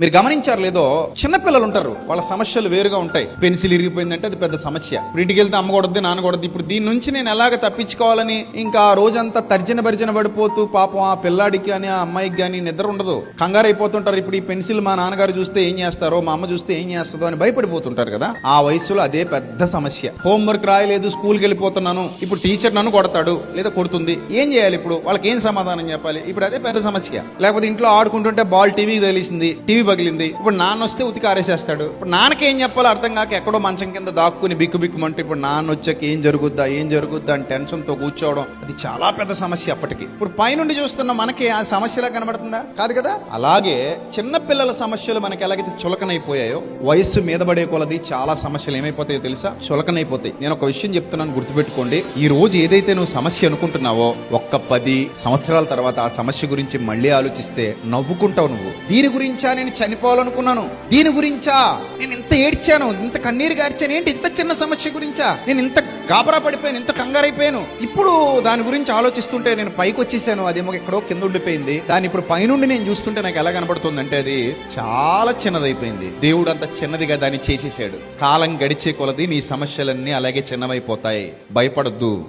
మీరు గమనించారు లేదో చిన్నపిల్లలు ఉంటారు వాళ్ళ సమస్యలు వేరుగా ఉంటాయి. పెన్సిల్ ఇరిగిపోయిందంటే అది పెద్ద సమస్య. ఇంటికి వెళ్తే అమ్మ కొడద్ది నాన్న కొడద్ది. ఇప్పుడు దీని నుంచి నేను ఎలాగ తప్పించుకోవాలని ఇంకా ఆ రోజంతా తర్జన భర్జన పడిపోతూ పాపం ఆ పిల్లాడికి కానీ ఆ అమ్మాయికి కానీ నిద్ర ఉండదు. కంగారు అయిపోతుంటారు ఇప్పుడు ఈ పెన్సిల్ మా నాన్నగారు చూస్తే ఏం చేస్తారో మా అమ్మ చూస్తే ఏం చేస్తుందో అని భయపడిపోతుంటారు కదా. ఆ వయసులో అదే పెద్ద సమస్య. హోంవర్క్ రాయలేదు స్కూల్కి వెళ్ళిపోతున్నాను. ఇప్పుడు టీచర్ నన్ను కొడతాడు లేదా కొడుతుంది. ఏం చేయాలి ఇప్పుడు? వాళ్ళకి ఏం సమాధానం చెప్పాలి? ఇప్పుడు అదే పెద్ద సమస్య. లేకపోతే ఇంట్లో ఆడుకుంటుంటే బాల్ టీవీ తెలిసింది టీవీ పగిలింది. ఇప్పుడు నాన్న వస్తే ఉతికి ఆరేసేస్తాడు. ఇప్పుడు నాన్నకేం ఏం చెప్పాలో అర్థం కాక ఎక్కడో మంచం కింద దాక్కుని బిక్కు బిక్కుమంటే ఇప్పుడు నాన్న వచ్చాక ఏం జరుగుద్దా ఏం జరుగుద్దా అని టెన్షన్తో కూర్చోవడం అది చాలా పెద్ద సమస్య అప్పటికి. ఇప్పుడు పైనుండి చూస్తున్న మనకి ఆ సమస్యలా కనబడుతుందా? కాదు కదా? అలాగే చిన్న పిల్లల సమస్యలు మనకి ఎలాగైతే చులకనైపోయాయో వయస్సు మీద పడే కొలది చాలా సమస్యలు ఏమైపోతాయో తెలుసా? చులకనైపోతాయి. నేను ఒక విషయం చెప్తున్నాను గుర్తుపెట్టుకోండి. ఈ రోజు ఏదైతే నువ్వు సమస్య అనుకుంటున్నావో ఒక్క పది సంవత్సరాల తర్వాత ఆ సమస్య గురించి మళ్ళీ ఆలోచిస్తే నవ్వుకుంటావు నువ్వు. దీని గురించా నేను చనిపోవాలనుకున్నాను. దీని గురించా? నేను ఇంత ఏడ్చాను. ఇంత కన్నీరు గార్చాను. ఏంటి ఇంత చిన్న సమస్య గురించా? నేను ఇంత గాబరా పడిపోయాను. ఇంత కంగారైపోయాను. ఇప్పుడు దాని గురించి ఆలోచిస్తుంటే నేను పైకి వచ్చేసాను అదేమో ఎక్కడో కింద ఉండిపోయింది. దాని ఇప్పుడు పైనుండి నేను చూస్తుంటే నాకు ఎలా కనబడుతుంది అంటే అది చాలా చిన్నదైపోయింది. దేవుడు అంత చిన్నదిగా దాన్ని చేసేసాడు కాలం గడిచే కొలది నీ సమస్యలన్నీ అలాగే చిన్నవైపోతాయి భయపడొద్దు.